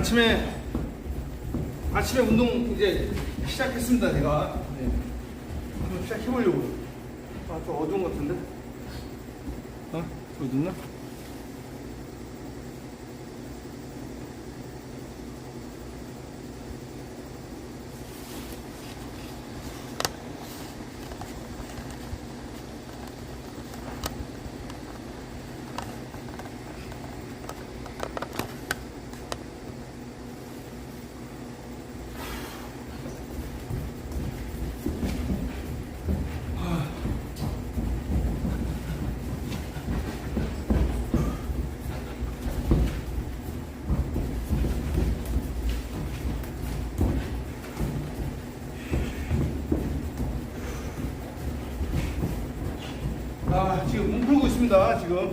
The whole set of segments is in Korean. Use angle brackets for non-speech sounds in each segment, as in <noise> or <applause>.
아침에 아침에 운동 이제 시작했습니다 제가 네. 한번 시작해보려고 아좀 어두운 것 같은데 어? 어둡나? 아 지금 몸 풀고 지금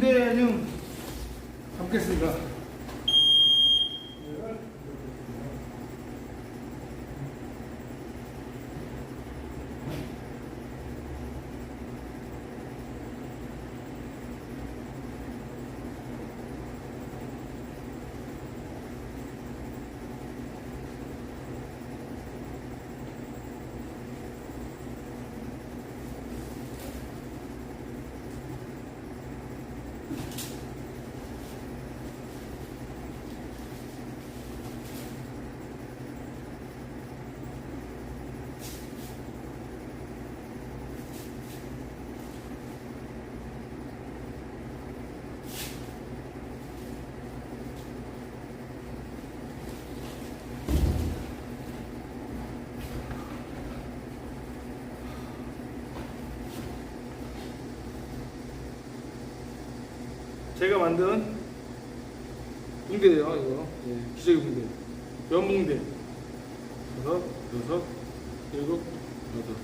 좀 잡겠습니다. 제가 만든 붕대예요, 이거. 예, 기저귀 붕대. 면붕대. 여섯, 여섯, 일곱, 여덟.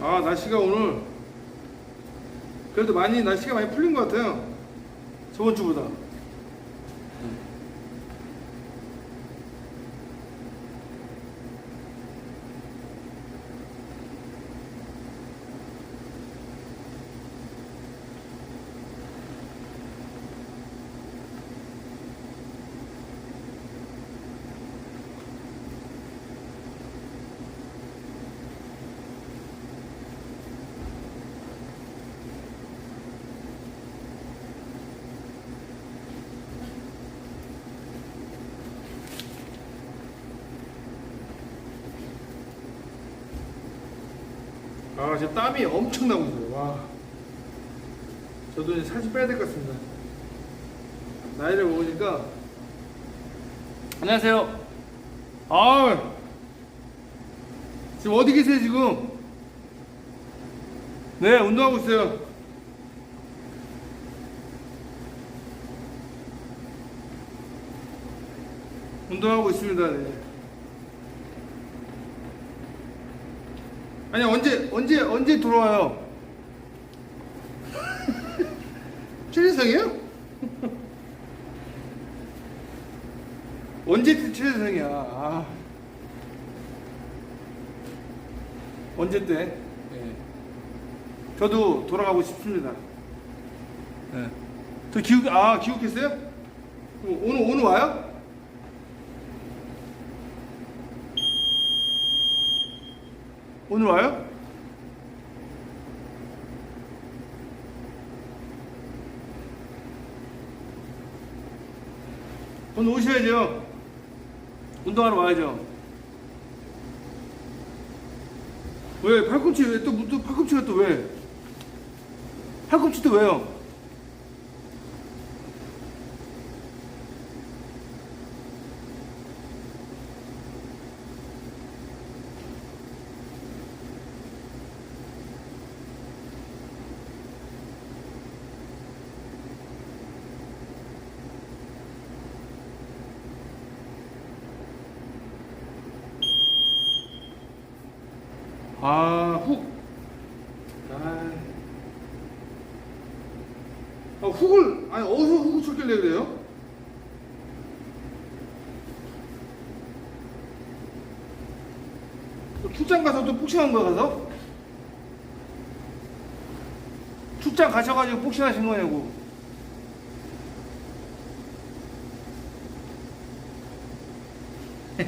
아, 날씨가 오늘 그래도 많이 날씨가 많이 풀린 것 같아요. 저번 주보다. 아, 지금 땀이 엄청 나고 있어요. 와. 저도 이제 살좀 빼야 될 것 같습니다. 나이를 먹으니까. 안녕하세요. 아, 지금 어디 계세요, 지금? 네, 운동하고 있어요. 운동하고 있습니다. 네. 아니 언제 언제 언제 돌아와요? 최재성이요? <laughs> <laughs> 언제 최재성이야? 아. 언제 때? 예. 저도 돌아가고 싶습니다. 예. 저 기억 아 기억했어요? 그럼 오늘 오늘 와요? 오늘 와요? 오늘 오셔야죠. 운동하러 와야죠. 왜 팔꿈치 왜 또 또 팔꿈치가 또 왜? 팔꿈치 또 왜요? 아, 훅. 아, 아 훅을, 아니, 어디서 훅을 쳤길래 그래요? 또 출장 가서 또 복싱한 거 가서? 출장 가셔가지고 복싱하신 거냐고. <laughs>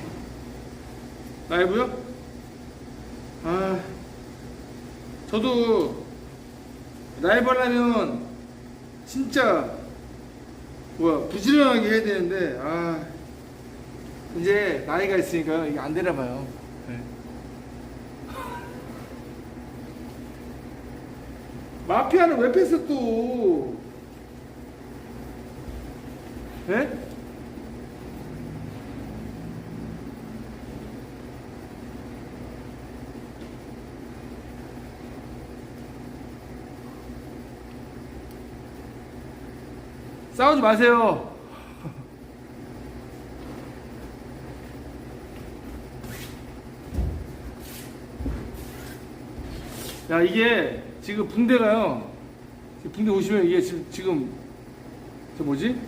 라이브요? 아, 저도 라이브 하려면 진짜 뭐야 부지런하게 해야 되는데 아 이제 나이가 있으니까 이게 안 되나 봐요. 마피아는 왜 뺐어 또? 네? 싸우지 마세요. <laughs> 야 이게 지금 붕대가요. 붕대 오시면 이게 지금 지금 저 뭐지?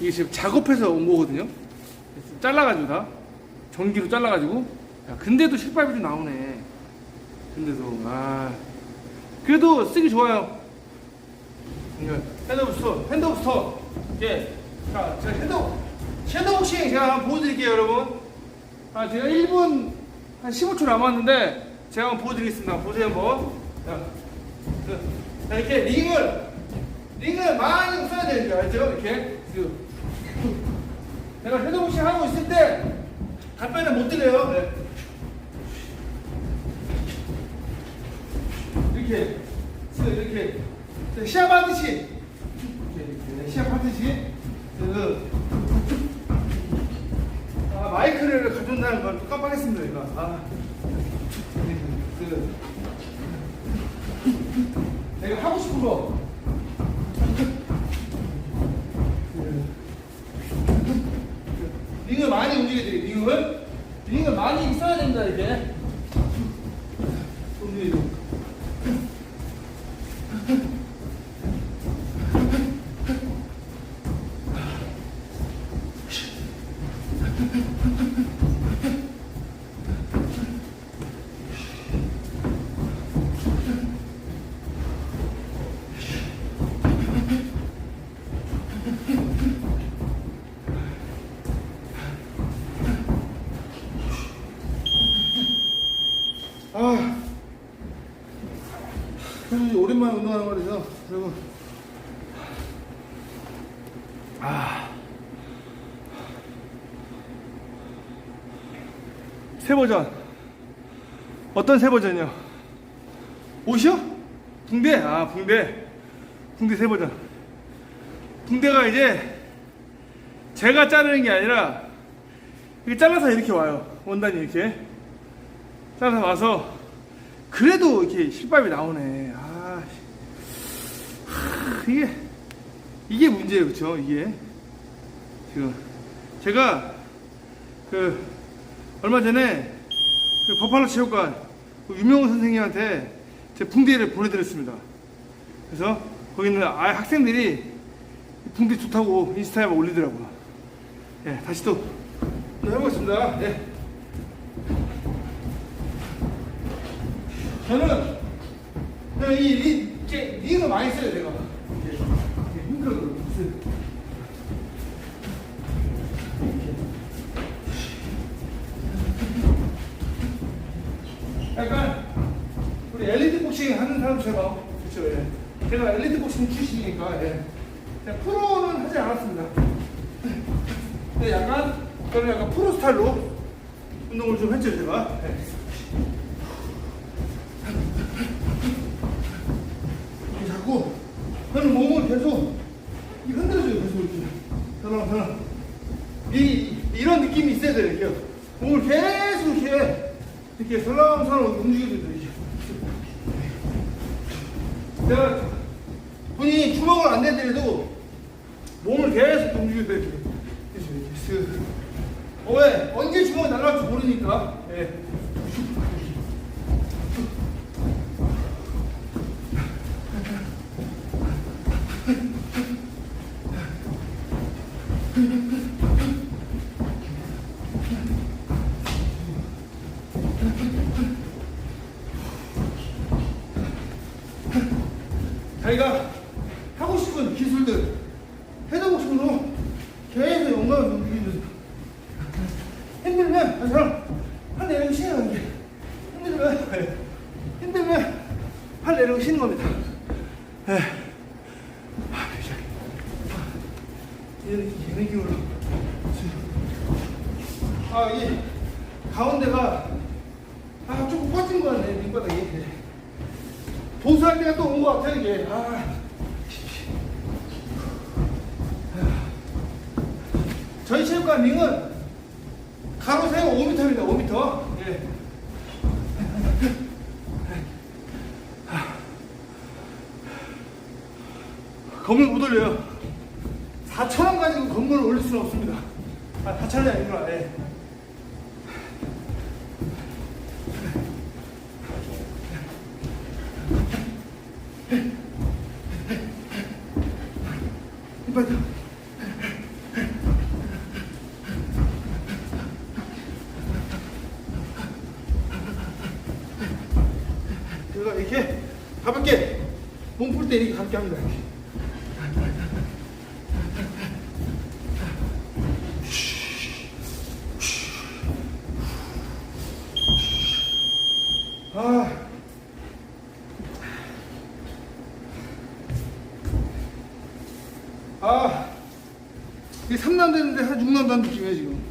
이게 지금 작업해서 온 거거든요. 잘라가지고 다 전기로 잘라가지고. 야 근데도 실밥이 좀 나오네. 근데도 아 그래도 쓰기 좋아요. 핸드부스터, 핸드부스터. 예. 자, 제가 핸드, 핸드복싱 제가 한번 보여드릴게요, 여러분. 아, 제가 1분 한 15초 남았는데, 제가 한번 보여드리겠습니다. 보세요, 한번. 자, 그, 자, 이렇게 링을, 링을 많이 써야 되죠, 알죠? 이렇게. 그, 내가 핸드복싱 하고 있을 때, 답변을 못 드려요. 네. 이렇게, 이렇게. 시합하듯이 이렇게 시합하듯이 그 아, 마이크를 가져온다는 걸또 깜빡했습니다 이거 아, 그, 내가 하고 싶은 거. 그, 링을 많이 움직여드리 링을. 링을 많이 있어야 된다 이게. 움직이 운동하는 말이죠. 그리고 아, 세 버전. 어떤 세 버전이요? 옷이요? 붕대? 아, 붕대. 붕대 세 버전. 붕대가 이제 제가 자르는 게 아니라 이렇게 잘라서 이렇게 와요. 원단이 이렇게. 잘라서 와서 그래도 이렇게 실밥이 나오네. 아, 씨. 하, 이게 문제예요, 그렇죠? 이게 지금 제가 그 얼마 전에 그 버팔로 체육관 그 유명호 선생님한테 제 붕대를 보내드렸습니다. 그래서 거기 있는 아 학생들이 붕대 좋다고 인스타에 막 올리더라고요. 예, 다시 또 해보겠습니다. 예. 저는 그냥 이, 이, 이게 링을 많이 써요, 제가. 무슨. 약간 우리 엘리트 복싱 하는 사람처럼 그렇죠 예. 제가 엘리트 복싱 출신이니까 예. 프로는 하지 않았습니다 근데 약간 저는 약간 프로 스타일로 운동을 좀 했죠 제가 예. 자꾸 저는 몸을 계속 이 흔들어줘요 계속 이렇게 저는 저는 이 이런 느낌이 있어야 돼요 몸을 계속 이렇게 이렇게 설렁설렁 움직여줘야 돼요 이렇게 분이 주먹을 안 내더라도 몸을 계속 움직여야 돼요 이렇게 이렇게 쓱. 어, 왜 언제 주먹이 날아갈지 모르니까 예. 자기가 하고 싶은 기술들 해동복식으로 계속 영감을 움직이면서 힘들면 아, 저랑 팔 내리고 쉬는 게 힘들면 네. 힘들면 팔 내리고 쉬는 겁니다. 네. 아, 시작해. 얘는 얘는 기울어. 아, 이 가운데가 아 조금 꺼진 거 같네 밑바닥이. 네. 보수할 때가 또 온 것 같아 이게. 아. 저희 체육관 링은 가로 세로 5m입니다. 5m. 예. 건물 못 올려요. 4천원 가지고 건물을 올릴 수는 없습니다. 아, 4천원이 아니구나. 예. 이렇게 가볍게 몸풀 때 이렇게 가볍게 합니다. 이렇게. 아. 아. 이게 3남 되는데 한 6남 단 느낌이에요, 지금.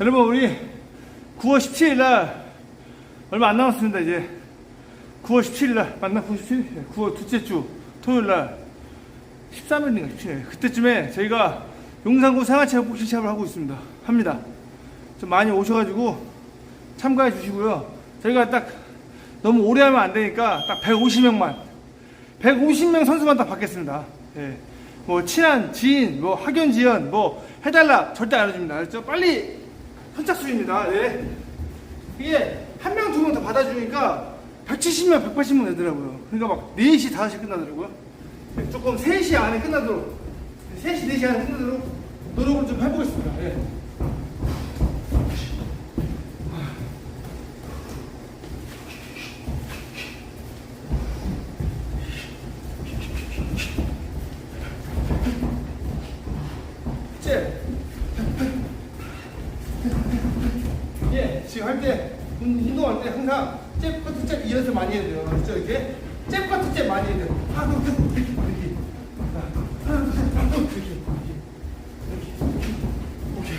여러분 우리 9월 17일 날 얼마 안 남았습니다 이제 9월 17일 날 맞나 9월 17일 9월 둘째 주 토요일 날 13일인가 17일 그때쯤에 저희가 용산구 생활체육 복싱 시합을 하고 있습니다 합니다 좀 많이 오셔가지고 참가해 주시고요 저희가 딱 너무 오래 하면 안 되니까 딱 150명만 150명 선수만 다 받겠습니다 예. 뭐 친한 지인 뭐 학연 지연 뭐 해달라 절대 안 해줍니다 알았죠 빨리 선착순입니다. 예. 이게 한 명, 두 명 다 받아주니까 170명, 180명 되더라고요. 그러니까 막 4시, 5시 끝나더라고요. 예, 조금 3시 안에 끝나도록, 3시, 4시 안에 끝나도록 노력을 좀 해보겠습니다. 예. 째. 예, 지금 할 때, 운동할 때 항상 잽, 커트, 잽 이 연습 많이 해야 돼요. 그렇죠? 이렇게? 잽, 커트, 잽 많이 해야 돼요. 하나, 둘, 셋, 이렇게, 이렇게. 이렇게 이렇게 이렇게 오케이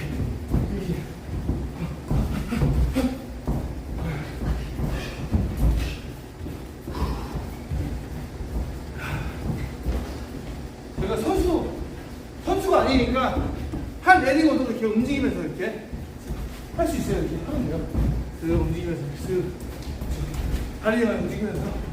이렇게 제가 선수 선수가 아니니까 팔 내리고도 이렇게 움직이면서 이렇게 할 수 있어요 이렇게 하면 돼요. 그 움직이면서 그 다리만 움직이면서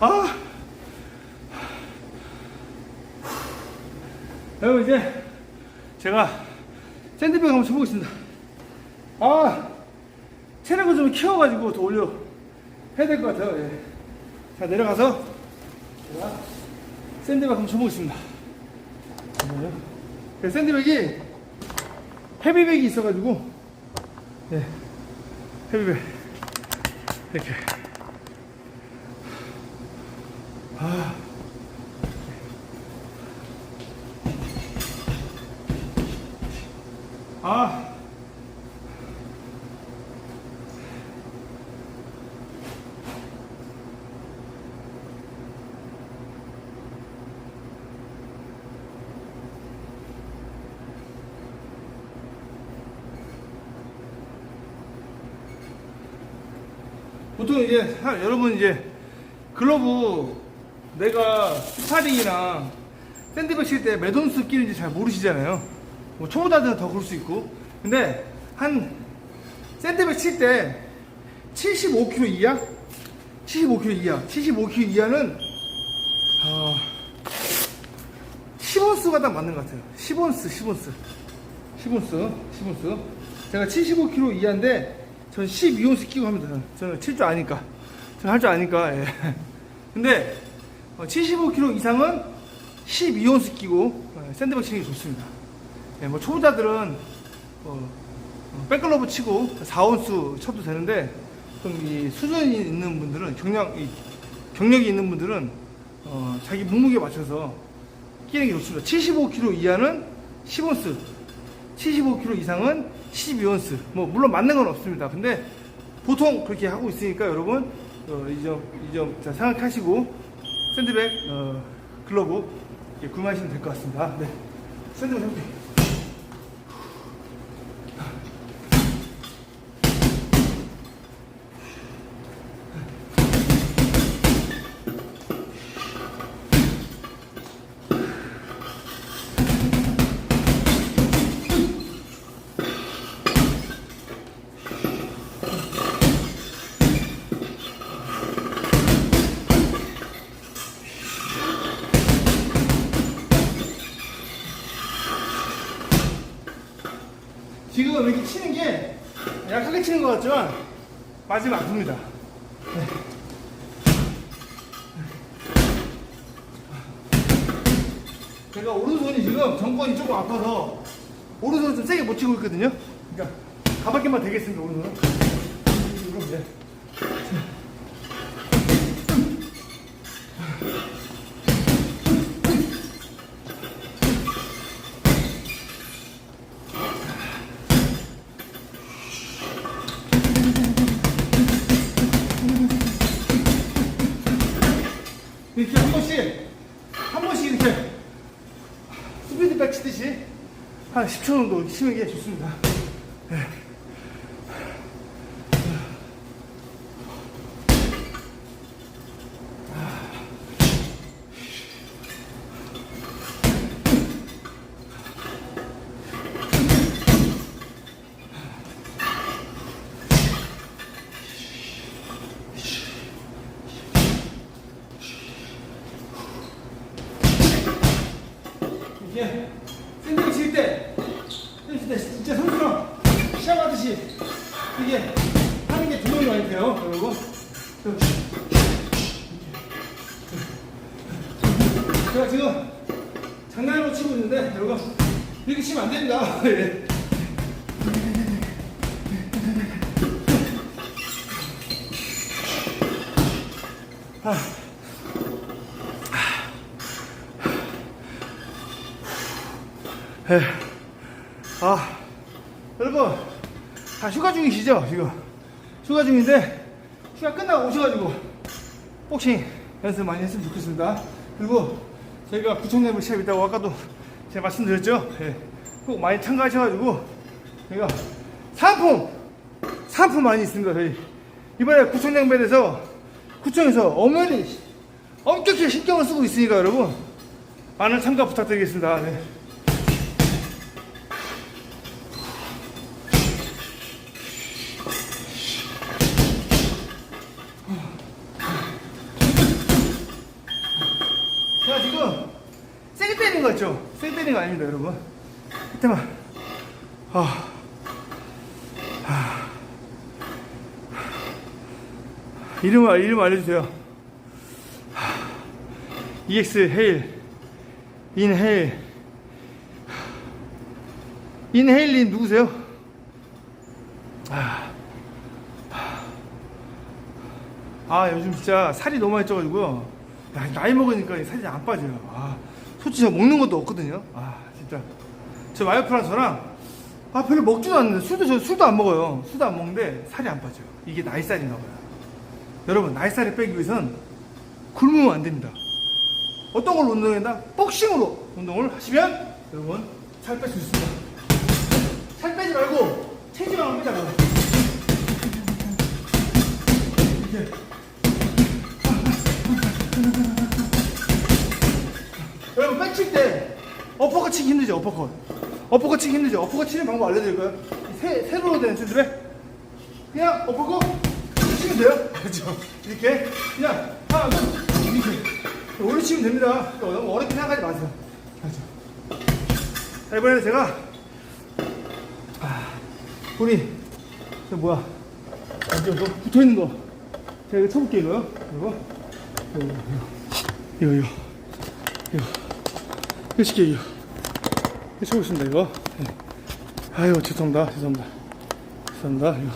아 여러분 이제 제가 샌드백 한번 쳐보겠습니다. 아 체력을 좀 키워가지고 더 올려 해야 될 것 같아요. 예. 자 내려가서 제가 샌드백 한번 쳐보겠습니다. 잠깐만요. 그 샌드백이 헤비백이 있어가지고 예 헤비백 이렇게 아. 아. 보통 이제 사- 여러분 이제 글러브 내가 스파링이랑 샌드백 칠때몇 온스 끼는지 잘 모르시잖아요. 뭐 초보자들은 더 그럴 수 있고. 근데 한 샌드백 칠 때 75kg 이하? 75kg 이하. 75kg 이하는 어, 10온스가 딱 맞는 것 같아요. 10온스, 10온스. 10온스, 10온스. 제가 75kg 이하인데 전 12온스 끼고 돼요. 저는 칠 줄 아니까. 저는 할 줄 아니까. 예. <laughs> 근데 75kg 이상은 12온스 끼고 어, 샌드백 치는 게 좋습니다. 예, 뭐 초보자들은 어, 어, 백글러브 치고 4온스 쳐도 되는데 좀 이 수준이 있는 분들은 경력 이 경력이 있는 분들은 어, 자기 몸무게 맞춰서 끼는 게 좋습니다. 75kg 이하는 10온스, 75kg 이상은 12온스. 뭐 물론 맞는 건 없습니다. 근데 보통 그렇게 하고 있으니까 여러분 어, 이점 이점 자 생각하시고 샌드백 어, 글러브 구매하시면 될 것 같습니다. 네. 샌드백. 지 치는 게 약하게 치는 것 같지만 맞으면 아픕니다. 네. 제가 오른손이 지금 정권이 조금 아파서 오른손을 좀 세게 못 치고 있거든요. 그러니까 가밖에만 되겠습니다 오른손은. 이렇게 10초 정도 치는 게 좋습니다. 예. 아, 여러분, 다 휴가 중이시죠, 지금? 휴가 중인데, 휴가 끝나고 오셔가지고, 복싱 연습 많이 했으면 좋겠습니다. 그리고, 저희가 구청내부 시합 있다고 아까도 제가 말씀드렸죠? 예. 꼭 많이 참가하셔가지고, 저희가 상품! 상품 많이 있습니다, 저희. 이번에 구청장배에서, 구청에서 어머니, 엄격히 신경을 쓰고 있으니까, 여러분, 많은 참가 부탁드리겠습니다. 네. 제가 지금 세게 때리는 거 있죠? 세게 아닙니다, 여러분. 이때만. 아. 아. 이름, 알- 이름 알려주세요. 아. EX 헤일. 인헤일. 인헤일님 누구세요? 아. 아 요즘 진짜 살이 너무 많이 쪄가지고요 야, 나이 먹으니까 살이 안 빠져요 아 솔직히 저 먹는 것도 없거든요 아 진짜. 저 와이프랑 저랑 아 별로 먹지도 않는데 술도 저 술도 안 먹어요. 술도 안 먹는데 살이 안 빠져요. 이게 나이 살인가 봐요. 여러분 나이 살을 빼기 위해선 굶으면 안 됩니다. 어떤 걸로 운동한다? 복싱으로 운동을 하시면 여러분 살 뺄 수 있습니다. 살 빼지 말고 체지방을 이렇게. 여러분 백칠 때 어퍼컷 치기 힘들죠 어퍼컷. 어퍼컷 치기 힘들죠. 어퍼컷 치는 방법 알려드릴까요? 세, 세로로 되는 샌드백 그냥 어퍼컷 치면 돼요. <laughs> 그렇죠? 이렇게. 그냥 하나 둘 이렇게. 올려치면 됩니다. 그러니까 너무 어렵게 생각하지 마세요. 그렇죠? 자 이번에는 제가 아, 우리 저 뭐야? 이제 뭐 붙어있는 거. 제가 이거 쳐볼게요 이거요 이거 이거. 이거 이거. 이거 이거 쉽게 이거 이거. 아유 죄송합니다. 죄송합니다. 죄송합니다. 이거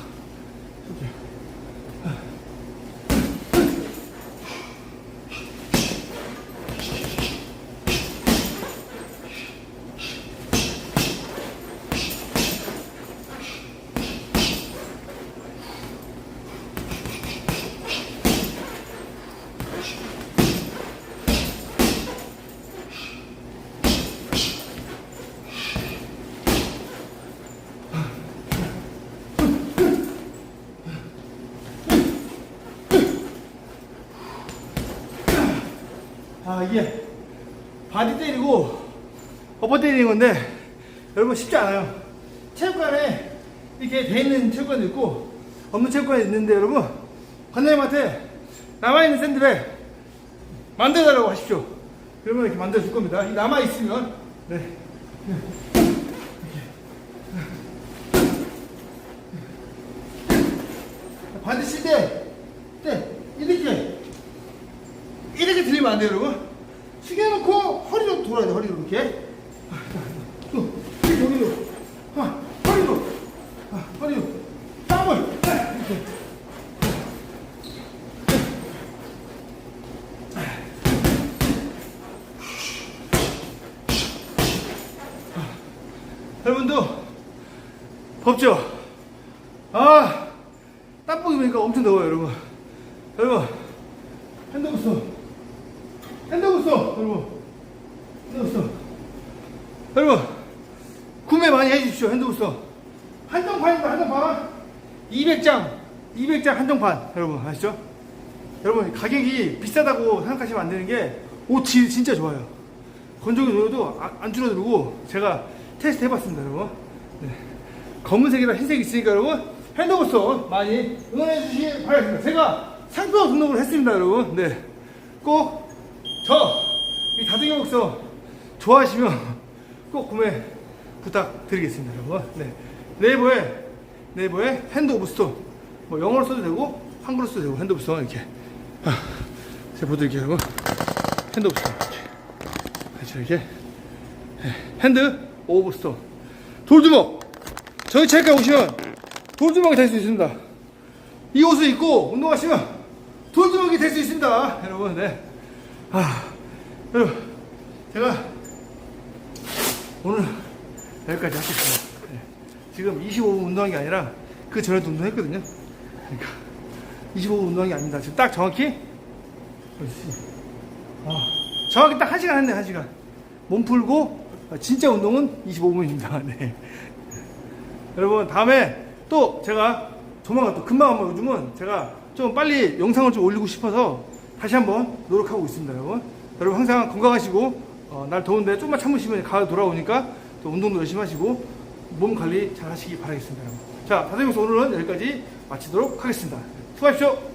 바디 때리고 어퍼 때리는 건데 여러분 쉽지 않아요 체육관에 이렇게 돼 있는 체육관도 있고 없는 체육관이 있는데 여러분 관장님한테 남아있는 샌드백 만들어달라고 하십시오 그러면 이렇게 만들어 줄 겁니다 이 남아있으면 네. 이렇게. 바디 칠때 때, 이렇게 이렇게 들리면 안 돼요, 여러분. 숙여놓고 허리로 돌아야 돼, 허리로 이렇게. 또, 이렇게 허리로. 아, 허리로. 아, 허리로. 땀을. 아, 이렇게. 여러분도 덥죠? 아, 땀복이 보니까 엄청 더워요, 여러분. 여러분, 핸드부스. 핸드부스, 여러분. 핸드부스. 여러분, 구매 많이 해주십시오, 핸드부스. 한정판입니다, 한정판. 200장, 200장 한정판. 여러분, 아시죠? 여러분, 가격이 비싸다고 생각하시면 안 되는 게, 옷질 진짜 좋아요. 건조기 노려도 안, 안 줄어들고, 제가 테스트 해봤습니다, 여러분. 네. 검은색이랑 흰색이 있으니까 여러분 핸드부스 많이 응원해 주시기 바라겠습니다. 제가 상표 등록을 했습니다, 여러분. 네. 꼭 저 이 다둥이 목서 좋아하시면 꼭 구매 부탁드리겠습니다, 여러분. 네. 네이버에 네이버에 핸드 오브 스토어 뭐 영어로 써도 되고 한글로 써도 되고 핸드 오브 스토어 이렇게 아, 제가 보여드릴게요, 여러분. 핸드 오브 스토어 이렇게 그렇죠, 이렇게 네. 핸드 오버스톤. 돌주먹. 저희 체육관 오시면 돌주먹이 될 수 있습니다. 이 옷을 입고 운동하시면 돌주먹이 될 수 있습니다. 여러분, 네. 아, 여러분, 제가 오늘 여기까지 하겠습니다. 네. 지금 25분 운동한 게 아니라 그 전에도 운동했거든요. 그러니까 25분 운동한 게 아닙니다. 지금 딱 정확히 아, 정확히 딱 1시간 했네, 1시간. 몸 풀고 아, 진짜 운동은 25분입니다. <laughs> 네. 여러분 다음에 또 제가 조만간 또 금방 한번 요즘은 제가 좀 빨리 영상을 좀 올리고 싶어서 다시 한번 노력하고 있습니다, 여러분. 여러분 항상 건강하시고 어, 날 더운데 좀만 참으시면 가을 돌아오니까 또 운동도 열심히 하시고 몸 관리 잘 하시기 바라겠습니다, 여러분. 자, 다들 오늘은 여기까지 마치도록 하겠습니다. 수고하십시오.